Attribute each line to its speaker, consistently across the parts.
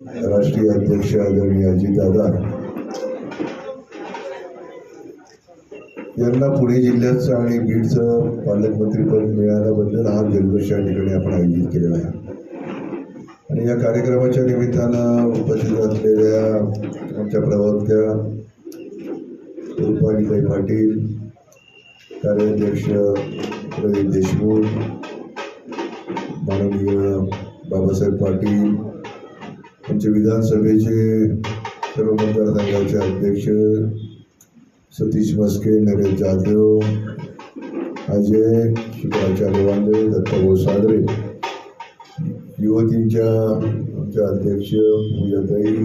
Speaker 1: राष्ट्रीय अध्यक्ष आदरणीय अजितदादा. यांना पुणे जिल्ह्याचं आणि बीडचं पालकमंत्रीपद मिळाल्याबद्दल हा जल्लोष या ठिकाणी आपण आयोजित केलेला आहे. आणि या कार्यक्रमाच्या निमित्तानं उपस्थित असलेल्या आमच्या प्रवक्त्या रुपालीताई पाटील कार्याध्यक्ष प्रदीप देशमुख माननीय बाबासाहेब पाटील आमचे विधानसभेचे सर्व मतदारसंघाचे अध्यक्ष सतीश मस्के नरेश जाधव अजय शुक्राचार्य वांदे दत्ताभाऊ सागरे. युवतींच्या आमच्या अध्यक्ष पूजाताई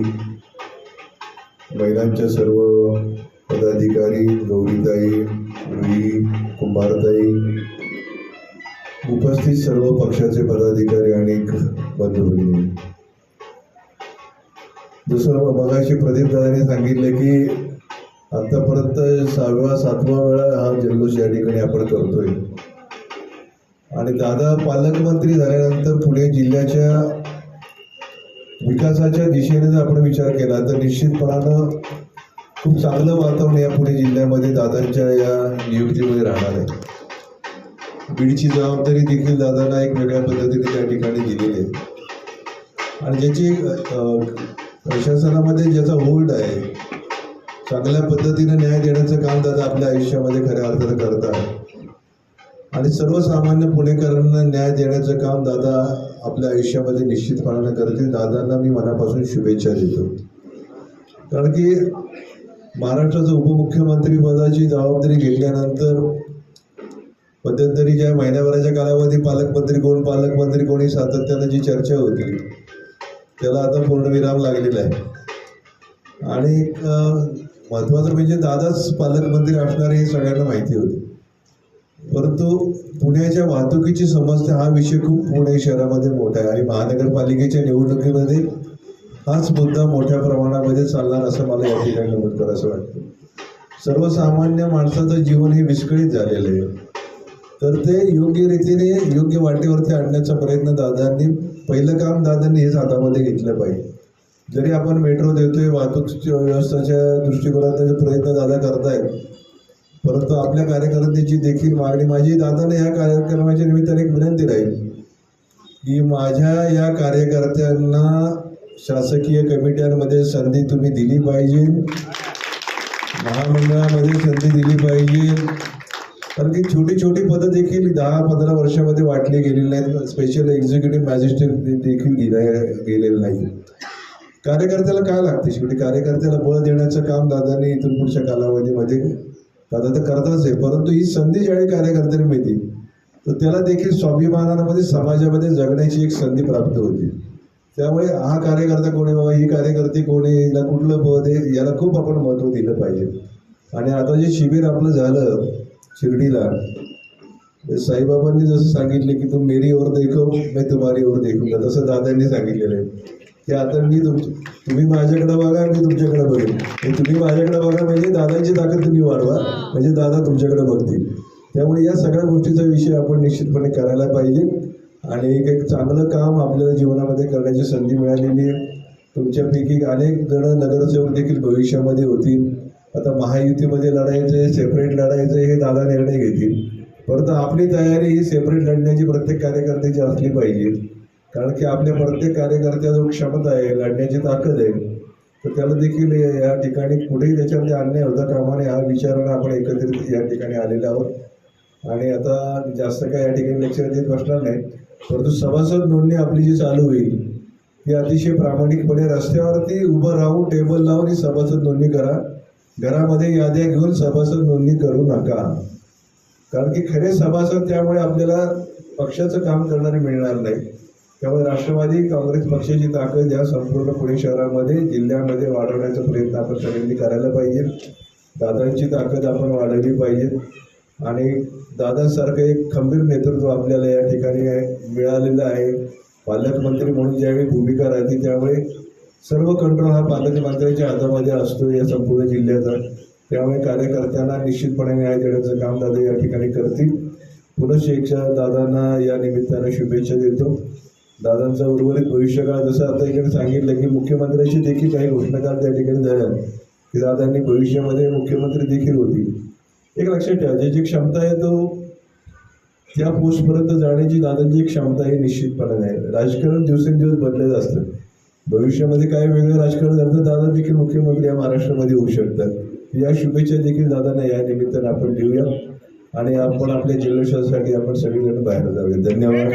Speaker 1: महिलांच्या सर्व पदाधिकारी गौरीताई रुई कुंभारताई उपस्थित सर्व पक्षाचे पदाधिकारी आणि बंधू दुसरं बघाशी प्रदीप दादाने सांगितलं की आतापर्यंत सहाव्या सातवा वेळा हा जल्लोष या ठिकाणी आपण करतोय. आणि दादा पालकमंत्री झाल्यानंतर पुणे जिल्ह्याच्या विकासाच्या दिशेने जर आपण विचार केला तर निश्चितपणानं खूप चांगलं वातावरण या पुणे जिल्ह्यामध्ये दादांच्या या नियुक्तीमध्ये राहणार आहे. बीडची जबाबदारी देखील दादांना एक वेगळ्या पद्धतीने त्या ठिकाणी दिलेली आहे. आणि ज्याची प्रशासनामध्ये ज्याचा होल्ड आहे चांगल्या पद्धतीने न्याय देण्याचं काम दादा आपल्या आयुष्यामध्ये खऱ्या अर्थानं करतात आणि सर्वसामान्य पुणेकरांना न्याय देण्याचं काम दादा आपल्या आयुष्यामध्ये निश्चितपणाने करतील. दादांना मी मनापासून शुभेच्छा देतो. कारण की महाराष्ट्राचं उपमुख्यमंत्री पदाची जबाबदारी घेतल्यानंतर मध्यंतरी ज्या महिन्याभराच्या कालावधी पालकमंत्री कोण पालकमंत्री कोणी सातत्यानं जी चर्चा होती त्याला आता पूर्णविराम लागलेला आहे. आणि महत्त्वाचं म्हणजे दादाच पालकमंत्री असणार हे सगळ्यांना माहिती होती. परंतु पुण्याच्या वाहतुकीची समस्या हा विषय खूप पुणे शहरामध्ये मोठा आहे आणि महानगरपालिकेच्या निवडणुकीमध्ये हाच मुद्दा मोठ्या प्रमाणामध्ये चालणार असं मला या ठिकाणी नमूद करायचं वाटतं. सर्वसामान्य माणसाचं जीवन हे विस्कळीत झालेलं आहे. तर ते योग्य रीतीने योग्य वाटेवरती आणण्याचा प्रयत्न दादांनी पहिलं काम दादांनी हेच हातामध्ये घेतलं पाहिजे. जरी आपण मेट्रो देतोय वाहतूक व्यवस्थेच्या दृष्टिकोनातून प्रयत्न दादा करतायत परंतु आपल्या कार्यकर्त्याची देखील मागणी माझी दादाने या कार्यक्रमाच्या निमित्ताने एक विनंती राहील की माझ्या या कार्यकर्त्यांना शासकीय कमिट्यांमध्ये संधी तुम्ही दिली पाहिजे. महामंडळामध्ये संधी दिली पाहिजे. कारण की छोटी छोटी पदं देखील दहा पंधरा वर्षामध्ये वाटली गेलेली नाहीत. स्पेशल एक्झिक्युटिव्ह मॅजिस्ट्रेट देखील दिल्या गेलेलं नाही. कार्यकर्त्याला काय लागते शेवटी? कार्यकर्त्याला बळ देण्याचं काम दादाने इथून पुढच्या कालावधीमध्ये दादा तर करतच आहे. परंतु ही संधी ज्यावेळी कार्यकर्त्याला मिळते तर त्याला देखील स्वाभिमानामध्ये समाजामध्ये जगण्याची एक संधी प्राप्त होती. त्यामुळे हा कार्यकर्ता कोणी बाबा? ही कार्यकर्ते कोणी याला कुठलं पद आहे? याला खूप आपण महत्त्व दिलं पाहिजे. आणि आता जे शिबिर आपलं झालं शिर्डीला. ते साईबाबांनी जसं सांगितले की तुम मेरी ओर देखो मैं तुम्हारी ओर देखूंगा. तसं दादांनी सांगितलेलं आहे. की आता मी तुम तुम्ही माझ्याकडे बघा मी तुमच्याकडे बघेन. तुम्ही माझ्याकडे बघा म्हणजे दादांची ताकद तुम्ही वाढवा. म्हणजे दादा तुमच्याकडे बघतील. त्यामुळे या सगळ्या गोष्टीचा विषय आपण निश्चितपणे करायला पाहिजे. आणि एक एक चांगलं काम आपल्याला जीवनामध्ये करण्याची संधी मिळालेली आहे. तुमच्यापैकी अनेक जण नगरसेवक देखील भविष्यामध्ये होतील. आता महायुतीमध्ये लढायचं सेपरेट लढायचं हे दादा निर्णय घेतील. परंतु आपली तयारी ही सेपरेट लढण्याची प्रत्येक कार्यकर्त्याची असली पाहिजे. कारण की आपल्या प्रत्येक कार्यकर्त्याजवळ क्षमता आहे लढण्याची ताकद आहे तर त्याला देखील या ठिकाणी कुठेही त्याच्यामध्ये अन्याय होता कामाने हा विचारानं आपण एकत्रित या ठिकाणी आलेलो आहोत. आणि आता जास्त काय या ठिकाणी लक्षात देत बसणार नाही. परंतु सभासद नोंदणी आपली जी चालू होईल ती अतिशय प्रामाणिकपणे रस्त्यावरती उभं राहून टेबल लावून ही सभासद नोंदणी करा. घरामध्ये याद्या घेऊन सभासद नोंदणी करू नका. कारण की खरे सभासद त्यामुळे आपल्याला पक्षाचं काम करणारे मिळणार नाही. त्यामुळे राष्ट्रवादी काँग्रेस पक्षाची ताकद या संपूर्ण पुणे शहरामध्ये जिल्ह्यामध्ये वाढवण्याचा प्रयत्न आपण सगळ्यांनी करायला पाहिजे. दादांची ताकद आपण वाढवली पाहिजे. आणि दादासारखं एक खंबीर नेतृत्व आपल्याला या ठिकाणी आहे- मिळालेलं आहे. पालकमंत्री म्हणून ज्यावेळी भूमिका राहते त्यामुळे सर्व कंट्रोल हा पालकमंत्र्यांच्या हातामध्ये असतो या संपूर्ण जिल्ह्याचा. त्यामुळे कार्यकर्त्यांना निश्चितपणे न्याय देण्याचं काम दादा या ठिकाणी करतील. पुनश्च एकशा दादांना या निमित्तानं शुभेच्छा देतो. दादांचा उर्वरित भविष्यकाळ जसं आता इकडे सांगितलं की मुख्यमंत्र्यांची देखील काही घोषणाकार त्या ठिकाणी झाल्या की दादांनी भविष्यामध्ये मुख्यमंत्री देखील होतील. एक लक्षात ठेवा ज्याची क्षमता आहे तो त्या पोस्टपर्यंत जाण्याची दादांची एक क्षमता ही निश्चितपणे आहे राजकारण दिवसेंदिवस बदलत असतं. भविष्यामध्ये काय वेगळं राजकारण झालं तर दादा देखील मुख्यमंत्री या महाराष्ट्रामध्ये होऊ शकतात. या शुभेच्छा देखील दादांना या निमित्तानं आपण देऊया. आणि आपण आपल्या जिल्ह्यासाठी आपण सगळेजण बाहेर जाऊया. धन्यवाद.